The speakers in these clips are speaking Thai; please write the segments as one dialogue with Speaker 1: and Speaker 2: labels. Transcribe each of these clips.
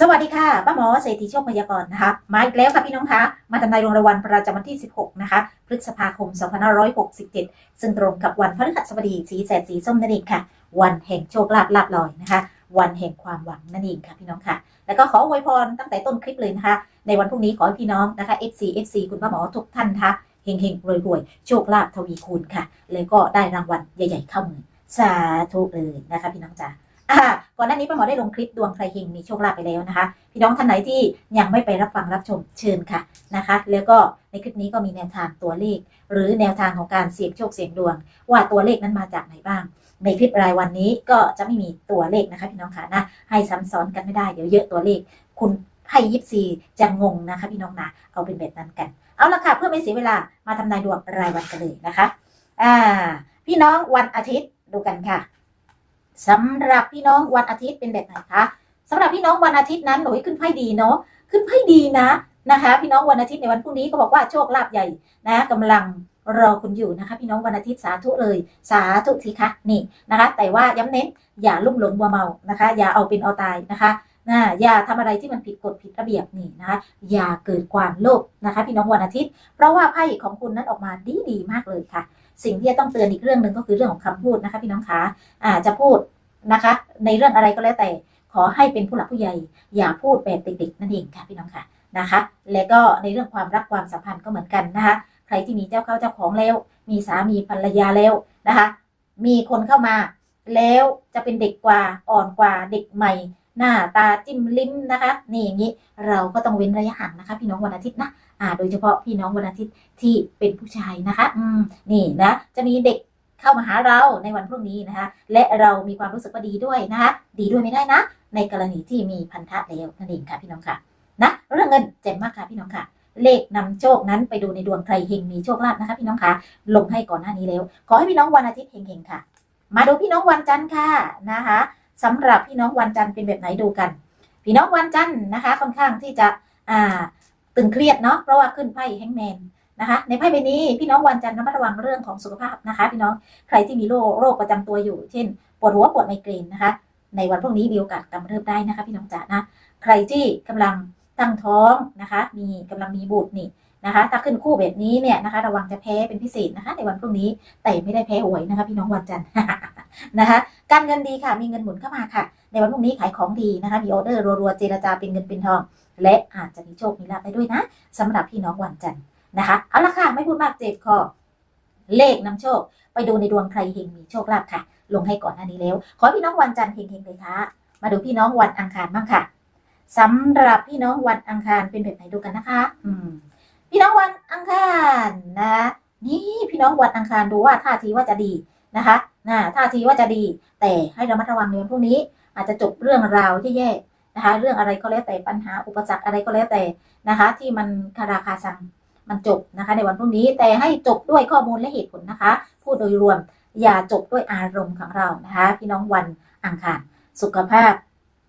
Speaker 1: สวัสดีค่ะป้าหมอเศรษฐีโชคพยากรณ์นะคะมาอีกแล้วค่ะพี่น้องคะมาทำนายดวงรายวันประจำวันที่ 16 นะคะ พฤษภาคม 2567 ซึ่งตรงกับวันพฤหัสบดีสีแสดสีส้มนั่นเองค่ะ วันแห่งโชคลาภลาบลอยนะคะ วันแห่งความหวังนั่นเองค่ะพี่น้องค่ะ แล้วก็ขออวยพรตั้งแต่ต้นคลิปเลยนะคะ ในวันพรุ่งนี้ขอให้พี่น้องนะคะ FC FC คุณป้าหมอทุกท่านคะเฮงเฮงรวยรวยโชคลาภทวีคูณค่ะ เลยก็ได้รางวัลใหญ่ ๆ เข้ามือสาธุเลยนะคะ พี่น้องจ๋า อ่าก่อนหน้านี้ป้าหมอได้ลงคลิปดวงใครเฮงมีโชคลาภไปแล้วนะคะ พี่น้องท่านไหนที่ยังไม่ไปรับฟังรับชมเชิญค่ะนะคะ แล้วก็ในคลิปนี้ก็มีแนวทางตัวเลข หรือแนวทางของการเสี่ยงโชคเสี่ยงดวง ว่าตัวเลขนั้นมาจากไหนบ้าง ในคลิปรายวันนี้ก็จะไม่มีตัวเลขนะคะพี่น้องค่ะนะให้ซ้ำซ้อนกันไม่ได้เดี๋ยวเยอะตัวเลข คุณไพ่ยิปซีจะงงนะคะพี่น้องนะเอาเป็นแบบนั้นกัน เอาละค่ะเพื่อไม่เสียเวลามาทำนายดวงรายวันกันเลยนะคะอ่าพี่น้องวันอาทิตย์ดูกันค่ะ สำหรับพี่น้องวันอาทิตย์เป็นแบบไหนคะสำหรับพี่น้องวันอาทิตย์นั้นโอ้ยขึ้นไพ่ดีเนาะขึ้นไพ่ดีนะนะคะ พี่น้องวันอาทิตย์ในวันพรุ่งนี้ก็บอกว่าโชคลาภใหญ่นะกำลังรอคุณอยู่นะคะ พี่น้องวันอาทิตย์สาธุเลย สาธุสิคะนี่นะคะ แต่ว่าย้ำเน้นอย่าลุ่มหลงมัวเมานะคะ อย่าเอาเป็นเอาตายนะคะนะอย่าทำอะไรที่มันผิดกฎผิดระเบียบนี่นะคะอย่าเกิดความโลภนะคะ พี่น้องวันอาทิตย์ เพราะว่าไพ่ของคุณนั้นออกมาดีดีมากเลยค่ะ สิ่งที่จะต้องเตือนอีกเรื่องหนึ่งก็คือเรื่องของคำพูดนะคะพี่น้องคะอ่าจะพูดนะคะ ในเรื่องอะไรก็แล้วแต่ขอให้เป็นผู้หลักผู้ใหญ่ อย่าพูดแบบเด็กๆนั่นเองค่ะพี่น้องค่ะนะคะ และก็ในเรื่องความรักความสัมพันธ์ก็เหมือนกันนะคะ ใครที่มีเจ้าเข้าเจ้าของแล้ว มีสามีภรรยาแล้วนะคะ มีคนเข้ามา แล้วจะเป็นเด็กกว่าอ่อนกว่าเด็กใหม่ หน้าตาจิ้มลิ้มนะคะ นี่อย่างนี้เราก็ต้องเว้นระยะห่างนะคะ พี่น้องวันอาทิตย์นะอ่า โดยเฉพาะพี่น้องวันอาทิตย์ที่เป็นผู้ชายนะคะ อืมนี่นะจะมีเด็กเข้ามาหาเราในวันพรุ่งนี้นะคะ และเรามีความรู้สึกว่าดีด้วยนะคะ ดีด้วยไม่ได้นะ ในกรณีที่มีพันธะแล้วนั่นเองค่ะพี่น้องค่ะนะเรื่องเงินเจ๋งมากค่ะพี่น้องค่ะเลขนำโชคนั้นไปดูในดวงใครเฮงมีโชคลาภนะคะพี่น้องค่ะลงให้ก่อนหน้านี้แล้ว ขอให้พี่น้องวันอาทิตย์เฮงๆค่ะ มาดูพี่น้องวันจันทร์ค่ะนะคะ สำหรับพี่น้องวันจันทร์เป็นแบบไหนดูกัน พี่น้องวันจันทร์นะคะ ค่อนข้างที่จะอ่าตึงเครียดเนาะเพราะว่าขึ้นไพ่แฮงแมนนะคะ ในไพ่ใบนี้พี่น้องวันจันทร์ระมัดระวังเรื่องของสุขภาพนะคะ พี่น้องใครที่มีโรคโรคประจำตัวอยู่ เช่น ปวดหัวปวดไมเกรนนะคะ ในวันพรุ่งนี้มีโอกาสกำเริบได้นะคะ พี่น้องจ๋านะ ใครที่กำลังตั้งท้องนะคะ มีกำลังมีบุตรนี่ นะคะถ้าขึ้นคู่แบบนี้เนี่ยนะคะ ระวังจะแพ้เป็นพิเศษนะคะ ในวันพรุ่งนี้แต่ไม่ได้แพ้หวยนะคะ พี่น้องวันจันทร์นะคะ การเงินดีค่ะมีเงินหมุนเข้ามาค่ะ ในวันพรุ่งนี้ขายของดีนะคะมีออเดอร์รัวๆเจรจาเป็นเงินเป็นทอง และอาจจะมีโชคมีลาภได้ด้วยนะสำหรับพี่น้องวันจันทร์นะคะเอาละค่ะไม่พูดมากเจ็บคอเลขนำโชค ไปดูในดวงใครเฮงมีโชคลาภค่ะ ลงให้ก่อนหน้านี้แล้ว ขอพี่น้องวันจันทร์เฮงๆเลยค่ะมาดูพี่น้องวันอังคารบ้างค่ะสำหรับพี่น้องวันอังคารเป็นแบบไหนดูกันนะคะ อืม พี่น้องวันอังคารนะนี่พี่น้องวันอังคารดูว่าท่าทีว่าจะดีนะคะนะท่าทีว่าจะดี แต่ให้ระมัดระวังในวันพรุ่งนี้ อาจจะจบเรื่องราวแย่ๆนะคะ เรื่องอะไรก็แล้วแต่ปัญหาอุปสรรคอะไรก็แล้วแต่นะคะ ที่มันคาราคาซังมันจบนะคะ ในวันพรุ่งนี้แต่ให้จบด้วยข้อมูลและเหตุผลนะคะ พูดโดยรวมอย่าจบด้วยอารมณ์ของเรานะคะ พี่น้องวันอังคารสุขภาพ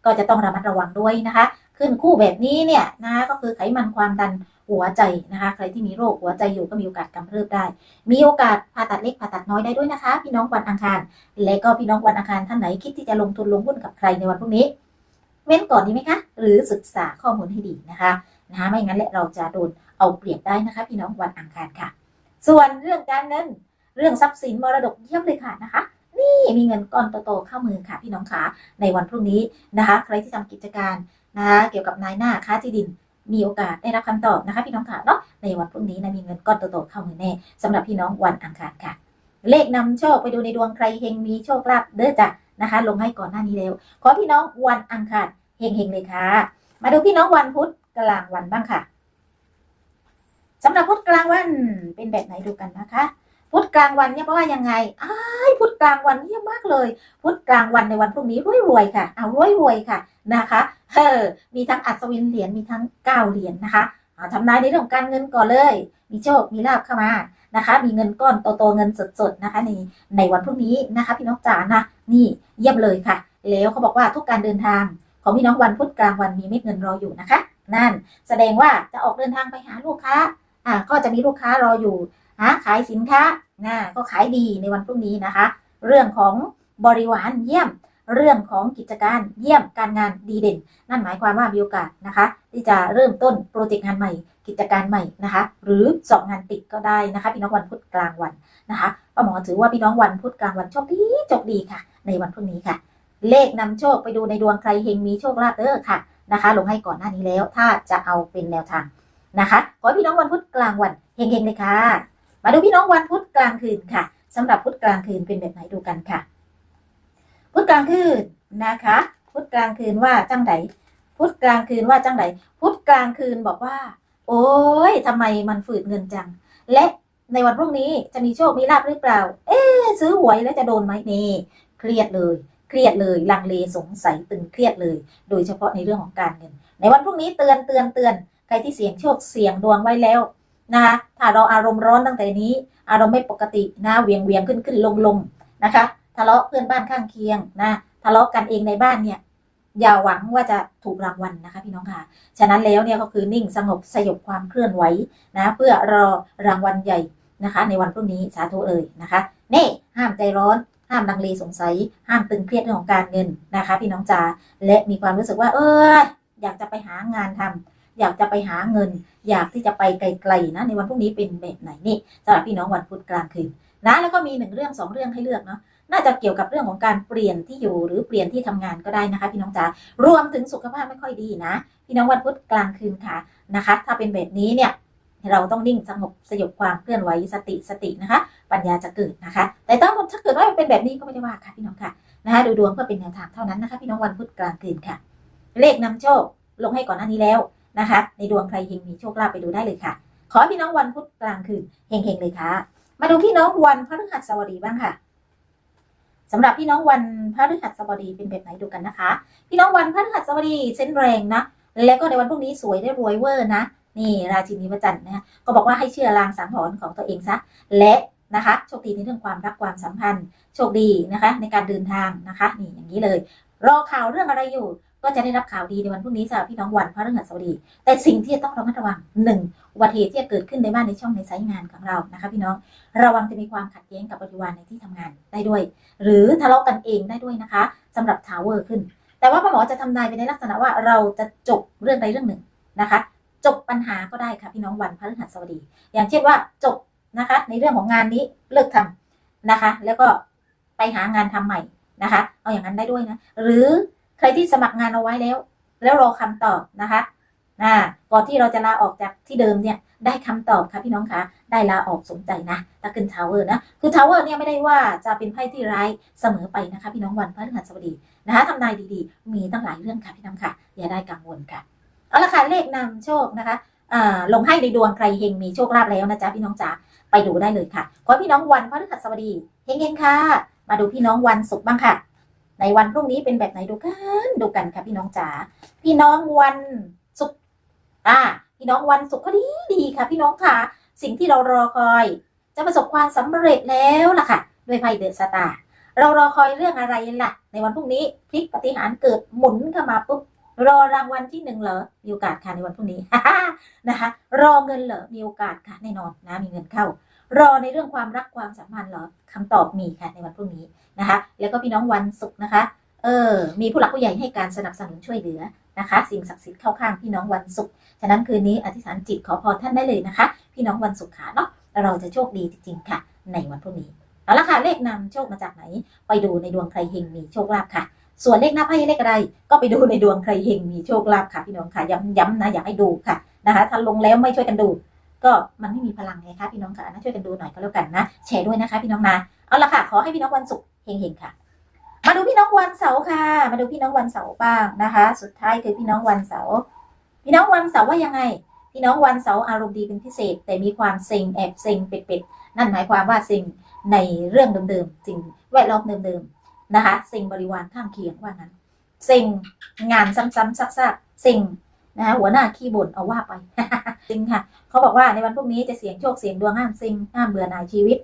Speaker 1: ก็จะต้องระมัดระวังด้วยนะคะ ขึ้นคู่แบบนี้เนี่ยนะคะก็คือไขมันความดันหัวใจนะคะ ใครที่มีโรคหัวใจอยู่ก็มีโอกาสกำเริบได้ มีโอกาสผ่าตัดเล็กผ่าตัดน้อยได้ด้วยนะคะ พี่น้องวันอังคาร และก็พี่น้องวันอังคารท่านไหนคิดที่จะลงทุนลงหุ้นกับใครในวันพรุ่งนี้ เว้นก่อนดีไหมคะ หรือศึกษาข้อมูลให้ดีนะคะนะคะไม่งั้นแหละเราจะโดนเอาเปรียบได้นะคะ พี่น้องวันอังคารค่ะ ส่วนเรื่องการเงินเรื่องทรัพย์สินมรดกเยี่ยมเลยค่ะนะคะนี่มีเงินก้อนโตๆเข้ามือค่ะพี่น้องคะในวันพรุ่งนี้นะคะ ใครที่ทำกิจการ นะคะเกี่ยวกับนายหน้าค้าที่ดิน มีโอกาสได้รับคำตอบนะคะ พี่น้องค่ะเนาะในวันพรุ่งนี้นะมีเงินก้อนโตๆเข้ามือแน่สำหรับพี่น้องวันอังคารค่ะ เลขนำโชคไปดูในดวงใครเฮงมีโชคลาภเด้อจ้ะนะคะ ลงให้ก่อนหน้านี้แล้ว ขอพี่น้องวันอังคารเฮงๆเลยค่ะ มาดูพี่น้องวันพุธกลางวันบ้างค่ะสำหรับพุธกลางวันเป็นแบบไหนดูกันนะคะ พุธกลางวันเนี่ยเพราะว่ายังไงอ้ายพุธกลางวันเยี่ยมมากเลย พุธกลางวันในวันพรุ่งนี้รวยรวยๆค่ะ เอารวยรวยๆค่ะนะคะเออมีทั้งอัศวินเหรียญมีทั้งเก้าเหรียญนะคะทำนายในเรื่องของการเงินก่อนเลย มีโชค มีลาภเข้ามานะคะ มีเงินก้อนโตๆเงินสดๆนะคะในในวันพรุ่งนี้นะคะ พี่น้องจ๋านะนี่เยี่ยมเลยค่ะ แล้วเขาบอกว่าทุกการเดินทางของพี่น้องวันพุธกลางวันมีเม็ดเงินรออยู่นะคะ นั่นแสดงว่าจะออกเดินทางไปหาลูกค้าอ่าก็จะมีลูกค้ารออยู่ หาขายสินค้านะก็ขายดีในวันพรุ่งนี้นะคะ เรื่องของบริวารเยี่ยม เรื่องของกิจการเยี่ยมการงานดีเด่น นั่นหมายความว่ามีโอกาสนะคะ ที่จะเริ่มต้นโปรเจกต์งานใหม่ กิจการใหม่นะคะ หรือสอบงานติดก็ได้นะคะพี่น้องวันพุธกลางวันนะคะป้าหมอถือว่าพี่น้องวันพุธกลางวันโชคดีโชคดีค่ะ ในวันพรุ่งนี้ค่ะ เลขนำโชคไปดูในดวงใครเฮงมีโชคลาภเด้อค่ะนะคะ ลงให้ก่อนหน้านี้แล้วถ้าจะเอาเป็นแนวทางนะคะ ขอพี่น้องวันพุธกลางวันเฮงๆเลยค่ะ มาดูพี่น้องวันพุธกลางคืนค่ะสำหรับพุธกลางคืนเป็นแบบไหนดูกันค่ะ พุธกลางคืนนะคะ พุธกลางคืนว่าจังไดพุธกลางคืนว่าจังไดพุธกลางคืนบอกว่า โอ้ยทำไมมันฝืดเงินจัง และในวันพรุ่งนี้จะมีโชคมีลาภหรือเปล่า เอ๊ซื้อหวยแล้วจะโดนไหมนี่เครียดเลย เครียดเลยลังเลสงสัยตึงเครียดเลย โดยเฉพาะในเรื่องของการเงิน ในวันพรุ่งนี้เตือนเตือนเตือนใครที่เสี่ยงโชคเสี่ยงดวงไว้แล้ว นะคะถ้าเราอารมณ์ร้อนตั้งแต่นี้ อารมณ์ไม่ปกตินะเวียงเวียงขึ้นขึ้นลงลงนะคะทะเลาะเพื่อนบ้านข้างเคียงนะทะเลาะกันเองในบ้านเนี่ยอย่าหวังว่าจะถูกรางวัลนะคะพี่น้องค่ะ ฉะนั้นแล้วเนี่ยก็คือนิ่งสงบสยบความเคลื่อนไหวนะเพื่อรอรางวัลใหญ่นะคะ ในวันพรุ่งนี้สาธุเลยนะคะเน่ห้ามใจร้อน ห้ามลังเลสงสัย ห้ามตึงเครียดเรื่องของการเงินนะคะ พี่น้องจ๋าและมีความรู้สึกว่า เอออยากจะไปหางานทำ อยากจะไปหาเงิน อยากที่จะไปไกลๆนะในวันพรุ่งนี้เป็นแบบไหนนี่สำหรับพี่น้องวันพุธกลางคืนนะแล้วก็มีหนึ่งเรื่องสองเรื่องให้เลือกเนาะน่าจะเกี่ยวกับเรื่องของการเปลี่ยนที่อยู่หรือเปลี่ยนที่ทำงานก็ได้นะคะ พี่น้องจ๋ารวมถึงสุขภาพไม่ค่อยดีนะ พี่น้องวันพุธกลางคืนค่ะนะคะ ถ้าเป็นแบบนี้เนี่ยเราต้องนิ่งสงบสยบความเคลื่อนไหวสติสตินะคะ ปัญญาจะเกิดนะคะ แต่ถ้าถ้าเกิดว่าเป็นแบบนี้ก็ไม่ได้ว่าค่ะพี่น้องค่ะนะคะดูดวงเพื่อเป็นแนวทางเท่านั้นนะคะ พี่น้องวันพุธกลางคืนค่ะ เลขนำโชคลงให้ก่อนหน้านี้แล้ว นะคะในดวงใครเฮงมีโชคลาภไปดูได้เลยค่ะ ขอพี่น้องวันพุธกลางคืนเฮงๆเลยค่ะ มาดูพี่น้องวันพฤหัสบดีบ้างค่ะสำหรับพี่น้องวันพฤหัสบดีเป็นแบบไหนดูกันนะคะ พี่น้องวันพฤหัสบดีเส้นแรงนะแล้วก็ในวันพรุ่งนี้สวยได้รวยเวอร์นะ นี่ราชินีพระจันนะก็บอกว่าให้เชื่อลางสังหรณ์ของตัวเองซะและนะคะโชคดีในเรื่องความรักความสัมพันธ์ โชคดีนะคะ ในการเดินทางนะคะ นี่อย่างนี้เลย รอข่าวเรื่องอะไรอยู่ ก็จะได้รับข่าวดีในวันพรุ่งนี้สำหรับพี่น้องวันพฤหัสบดี แต่สิ่งที่จะต้องระมัดระวังหนึ่งอุบัติเหตุที่จะเกิดขึ้นในบ้านในช่องในไซต์งานของเรานะคะ พี่น้องระวังจะมีความขัดแย้งกับบริวารในที่ทำงานได้ด้วย หรือทะเลาะกันเองได้ด้วยนะคะสำหรับทาวเวอร์ขึ้น แต่ว่าพ่อหมอจะทำนายไปในลักษณะว่าเราจะจบเรื่องใดเรื่องหนึ่งนะคะ จบปัญหาก็ได้ค่ะพี่น้องวันพฤหัสบดี อย่างเช่นว่าจบนะคะ ในเรื่องของงานนี้เลิกทำนะคะ แล้วก็ไปหางานทำใหม่นะคะ เอาอย่างนั้นได้ด้วยนะ หรือ รที่สมัครงานเอาไว้แล้ว แล้วรอคำตอบนะคะอ่าก่อนที่เราจะลาออกจากที่เดิมเนี่ยได้คำตอบค่ะพี่น้องคะได้ลาออกสมใจนะถ้าขึ้นทาวเวอร์นะคือทาวเวอร์เนี่ยไม่ได้ว่าจะเป็นไพ่ที่ร้ายเสมอไปนะคะ พี่น้องวันพฤหัสบดีนะคะทำนายดีๆ มีตั้งหลายเรื่องค่ะพี่น้องค่ะ อย่าได้กังวลค่ะเอาละค่ะเลขนำโชคนะคะอ่าลงให้ในดวงใครเฮงมีโชคลาภแล้วนะจ๊ะพี่น้องจ๋าไปดูได้เลยค่ะขอพี่น้องวันพฤหัสบดีเฮงๆค่ะ มาดูพี่น้องวันศุกร์บ้างค่ะ ในวันพรุ่งนี้เป็นแบบไหนดูกันดูกันค่ะพี่น้องจ๋าพี่น้องวันศุกร์อ่า พี่น้องวันศุกร์ก็ดีดีค่ะพี่น้องค่ะ สิ่งที่เรารอคอย จะประสบความสำเร็จแล้วล่ะค่ะ ด้วยไพ่เดอะสตาร์เรารอคอยเรื่องอะไรล่ะ ในวันพรุ่งนี้พลิกปฏิหารเกิดหมุนเข้ามาปุ๊บรอรางวัลที่หนึ่งเหรอมีโอกาสค่ะในวันพรุ่งนี้นะคะ รอเงินเหรอมีโอกาสค่ะแน่นอนนะมีเงินเข้า รอในเรื่องความรักความสัมพันธ์เหรอคำตอบมีค่ะในวันพรุ่งนี้นะคะ แล้วก็พี่น้องวันศุกร์นะคะ เออ มีผู้หลักผู้ใหญ่ให้การสนับสนุนช่วยเหลือนะคะ สิ่งศักดิ์สิทธิ์เข้าข้างพี่น้องวันศุกร์ฉะนั้นคืนนี้อธิษฐานจิตขอพรท่านได้เลยนะคะ พี่น้องวันศุกร์ค่ะเนาะเราจะโชคดีจริงๆค่ะ ในวันพรุ่งนี้เอาละค่ะเลขนำโชคมาจากไหน ไปดูในดวงใครเฮงมีโชคลาภค่ะ ส่วนเลขหน้าไพ่เลขอะไร ก็ไปดูในดวงใครเฮงมีโชคลาภค่ะพี่น้องค่ะย้ำๆนะอยากให้ดูค่ะนะคะถ้าลงแล้วไม่ช่วยกันดู ก็มันไม่มีพลังไงคะพี่น้องค่ะนะช่วยกันดูหน่อยก็แล้วกันนะแชร์ด้วยนะคะ พี่น้องนะเอาละค่ะ ขอให้พี่น้องวันศุกร์เฮงๆค่ะ มาดูพี่น้องวันเสาร์ค่ะ มาดูพี่น้องวันเสาร์บ้างนะคะ สุดท้ายคือพี่น้องวันเสาร์พี่น้องวันเสาร์ว่ายังไง พี่น้องวันเสาร์อารมณ์ดีเป็นพิเศษ แต่มีความเซ็งแอบเซ็งเป็ดๆนั่นหมายความว่าเซ็งในเรื่องเดิมๆสิ่งแวดล้อมเดิมๆนะคะเซ็งบริวารข้างเคียงว่างั้นเซ็งงานซ้ำๆซักๆเซ็ง นะคะหัวหน้าขี้บ่นเอาว่าไปจริงค่ะ เขาบอกว่าในวันพรุ่งนี้จะเสียงโชคเสียงดวงห้ามซิงห้ามเบื่อหน่ายชีวิต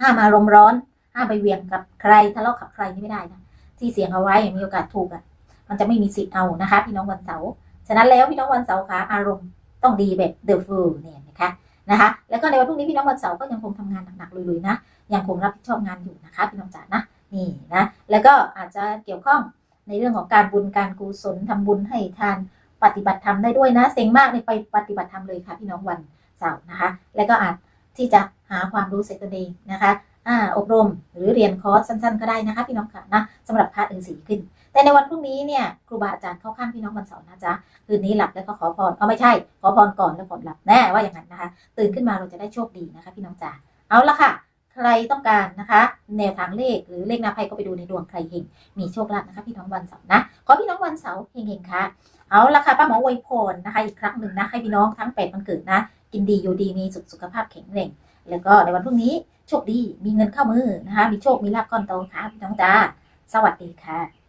Speaker 1: ห้ามอารมณ์ร้อน ห้ามไปเวียงกับใครทะเลาะกับใครนี่ไม่ได้นะที่เสียงเอาไว้มีโอกาสถูกอะ มันจะไม่มีสิทธิ์เอานะคะ พี่น้องวันเสาร์ฉะนั้นแล้วพี่น้องวันเสาร์ค่ะอารมณ์ต้องดีแบบเดอะฟูลเนี่ยนะคะนะคะแล้วก็ในวันพรุ่งนี้พี่น้องวันเสาร์ก็ยังคงทำงานหนักๆลุยๆนะยังคงรับผิดชอบงานอยู่นะคะพี่น้องจ๋านะนี่นะแล้วก็อาจจะเกี่ยวข้องในเรื่องของการบุญการกุศลทำบุญให้ทาน ปฏิบัติธรรมได้ด้วยนะเซ็งมากเลยไปปฏิบัติธรรมเลยค่ะพี่น้องวันเสาร์นะคะ แล้วก็อาจที่จะหาความรู้เสร็จตัวเองนะคะอ่าอบรมหรือเรียนคอร์สสั้นๆ ก็ได้นะคะพี่น้องค่ะนะสำหรับพระฤาษีขึ้น แต่ในวันพรุ่งนี้เนี่ยครูบาอาจารย์เข้าข้างพี่น้องวันเสาร์นะจ๊ะคืนนี้หลับแล้วก็ขอพรเอาไม่ใช่ ขอพรก่อนแล้วก่อนหลับแน่ว่าอย่างนั้นนะคะ ตื่นขึ้นมาเราจะได้โชคดีนะคะ พี่น้องจ๋าเอาละค่ะ ใครต้องการนะคะ แนวทางเลขหรือเลขนาภัยก็ไปดูในดวงใครเฮงมีโชคลาภนะคะ พี่น้องวันเสาร์นะขอพี่น้องวันเสาร์เฮงๆค่ะ เอาละค่ะป้าหมออวยพรนะคะ อีกครั้งหนึ่งนะให้พี่น้องทั้งแปดวันเกิดนะ กินดีอยู่ดีมีสุขสุขภาพแข็งแรงแล้วก็ในวันพรุ่งนี้โชคดีมีเงินเข้ามือนะคะ มีโชคมีลาบก้อนโตค่ะพี่น้องจ้าสวัสดีค่ะ